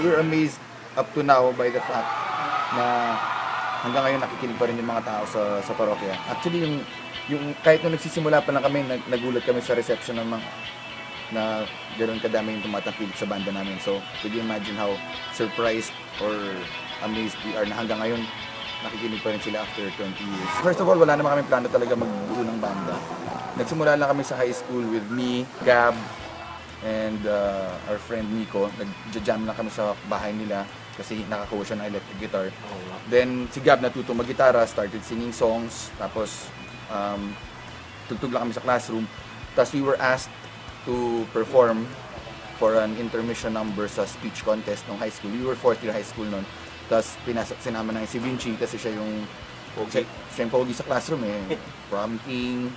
we're amazed up to now by the fact na hanggang ngayon nakikinig pa rin yung mga tao sa sa parokya. Actually, yung, yung kahit nung nagsisimula pa lang kami, nag, nagulat kami sa reception ng mga na ganoon kadami yung tumatangkilik sa banda namin. So, could you imagine how surprised or amazed we are na hanggang ngayon nakikinig pa rin sila after 20 years. First of all, wala naman kami plano talaga magbuo ng banda. Nagsimula lang kami sa high school with me, Gab, and uh, our friend Nico. Nag-jam lang kami sa bahay nila kasi nakakuha siya ng electric guitar. Then si Gab natuto mag-gitara, started singing songs, tapos um, tugtog lang kami sa classroom. Tapos we were asked to perform for an intermission number sa speech contest ng high school. We were fourth year high school noon. Tapos pinasok, sinama namin si Vinci kasi siya yung siya, siya yung pogi sa classroom eh. Prom king,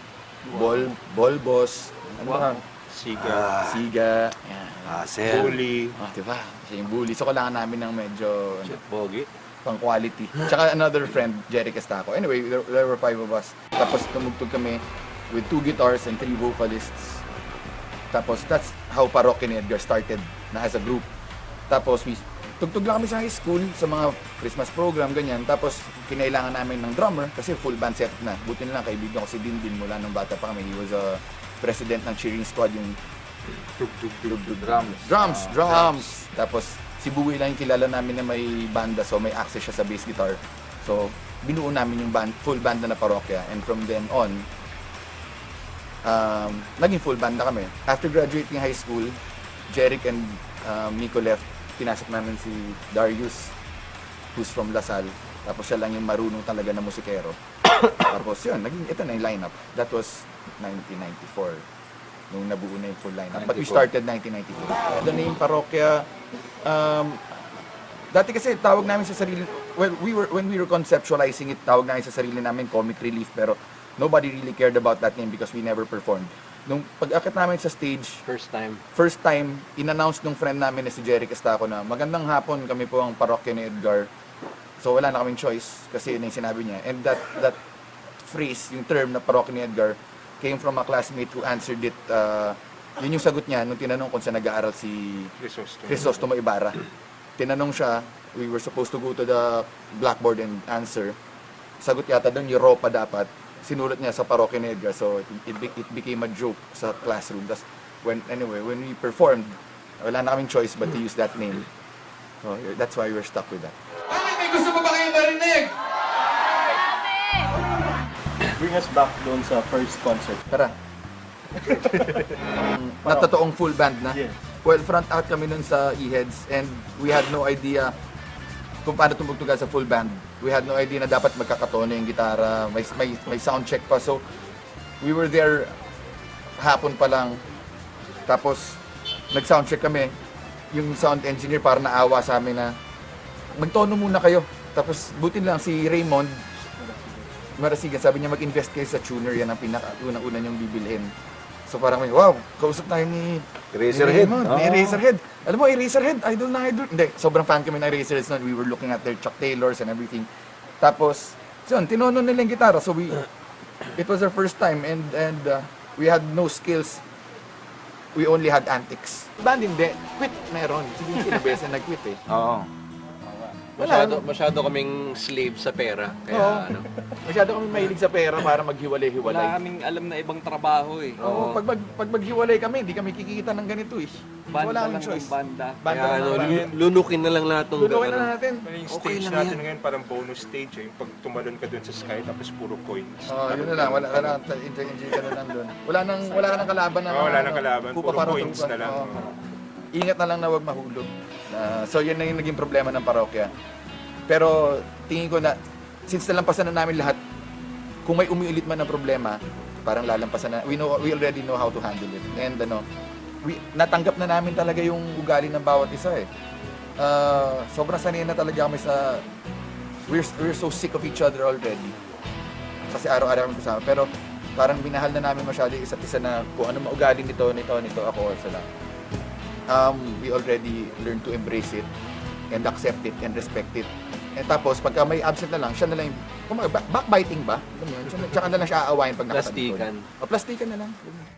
ball, ball boss, ano ba? Siga, Siga. Yan. Hassel. bully, Ah, diba? Siya yung bully. So, kailangan namin ng medyo ano, Bogi. pang quality. Tsaka another friend, Jerry Castaco. Anyway, there, there were five of us. Tapos tumugtog kami with two guitars and three vocalists. Tapos that's how Parokya ni Edgar started na as a group. Tapos we tugtog lang kami sa high school sa mga Christmas program ganyan. Tapos kinailangan namin ng drummer kasi full band set na. Buti na lang kaibigan ko si Dindin mula nung bata pa kami. He was a president ng cheering squad yung Drums. drums, drums. Tapos si Buwi lang yung kilala namin na may banda so may access siya sa bass guitar. So binuo namin yung band, full band na na parokya and from then on um, naging full band na kami. After graduating high school, Jeric and um, Nico left. Pinasok namin si Darius who's from Lasal. Tapos siya lang yung marunong talaga na musikero. Tapos yun, naging, ito na yung lineup. That was 1994 nung nabuo na yung full lineup. But we 94. started 1994. The name Parokya, um, dati kasi tawag namin sa sarili, well, we were, when we were conceptualizing it, tawag namin sa sarili namin comic relief, pero nobody really cared about that name because we never performed. Nung pag-akit namin sa stage, First time. first time, in-announce nung friend namin na si Jerry Castaco na magandang hapon kami po ang parokya ni Edgar. So wala na kaming choice kasi yun yung sinabi niya. And that that phrase, yung term na parokya ni Edgar, came from a classmate who answered it. uh, yun yung sagot niya nung tinanong kung saan nag-aaral si Crisostomo. Crisostomo Ibarra. Tinanong siya, we were supposed to go to the blackboard and answer. Sagot yata doon, Europa dapat. Sinulat niya sa parokya ni Edgar, so it, be- it became a joke sa classroom. Tas when, anyway, when we performed, wala na kaming choice but to use that name. So that's why we're stuck with that. Bakit may gusto pa ba kayong narinig? Bring us back doon sa first concert. Tara. na totoong full band na. Yes. Well, front out kami nun sa E-Heads and we had no idea kung paano tumugtog sa full band. We had no idea na dapat magkakatono yung gitara, may, may, may sound check pa. So, we were there hapon pa lang. Tapos, nag-sound check kami. Yung sound engineer para naawa sa amin na magtono muna kayo. Tapos, butin lang si Raymond, Marasigan, sabi niya mag-invest kayo sa tuner, yan ang pinaka-unang-una niyong bibilhin. So parang may, wow, kausap tayo ni Eraserhead. Ni, Raymond, ni Eraserhead. Alam mo, Eraserhead, idol na idol. Hindi, sobrang fan kami ng Eraserhead noon. We were looking at their Chuck Taylors and everything. Tapos, so yun, tinono nila yung gitara. So we, it was our first time and and uh, we had no skills. We only had antics. Band hindi, quit meron. Sige, sila beses na nag-quit eh. Oo. Masyado, masyado kaming slave sa pera. Kaya Oo. ano. Masyado kami mahilig sa pera para Wala maghiwalay-hiwalay. kaming alam na ibang trabaho eh. Oo, pag, mag, pag maghiwalay kami, hindi kami kikikita ng ganito eh. Banda Wala kaming lang choice. ng banda. Banda Kaya lang ano, ng lu- lunukin na lang natin. tong Lunukin na ano. natin. Pero yung Okay stage lang natin yan. ngayon parang bonus stage eh. Yung pag tumalon ka dun sa sky tapos puro coins. Oh, yun na lang. Wala, wala, enjoy, enjoy ka na lang doon. Wala nang, wala ka nang kalaban na. Oo, wala nang kalaban. Puro points na lang. Oo. Ingat na lang na huwag mahulog. Ah, so, yun na yung naging problema ng parokya. Pero, tingin ko na, since nalampasan na namin lahat, kung may umiulit man na problema, parang lalampasan na, we know, we already know how to handle it. And ano, we, natanggap na namin talaga yung ugali ng bawat isa eh. Ah, sobrang sanay na talaga kami sa, we're, we're so sick of each other already kasi araw-araw kami kasama. Pero parang minahal na namin masyado yung isa't isa na kung ano maugali nito, nito, nito, ako, sila. Um, we already learned to embrace it and accept it and respect it. And tapos, pagka may absent na lang, siya na lang yung, kung backbiting ba? Alam mo yun? Tsaka na lang siya aawayin pag nakatalikod. Plastikan. O, plastikan na lang.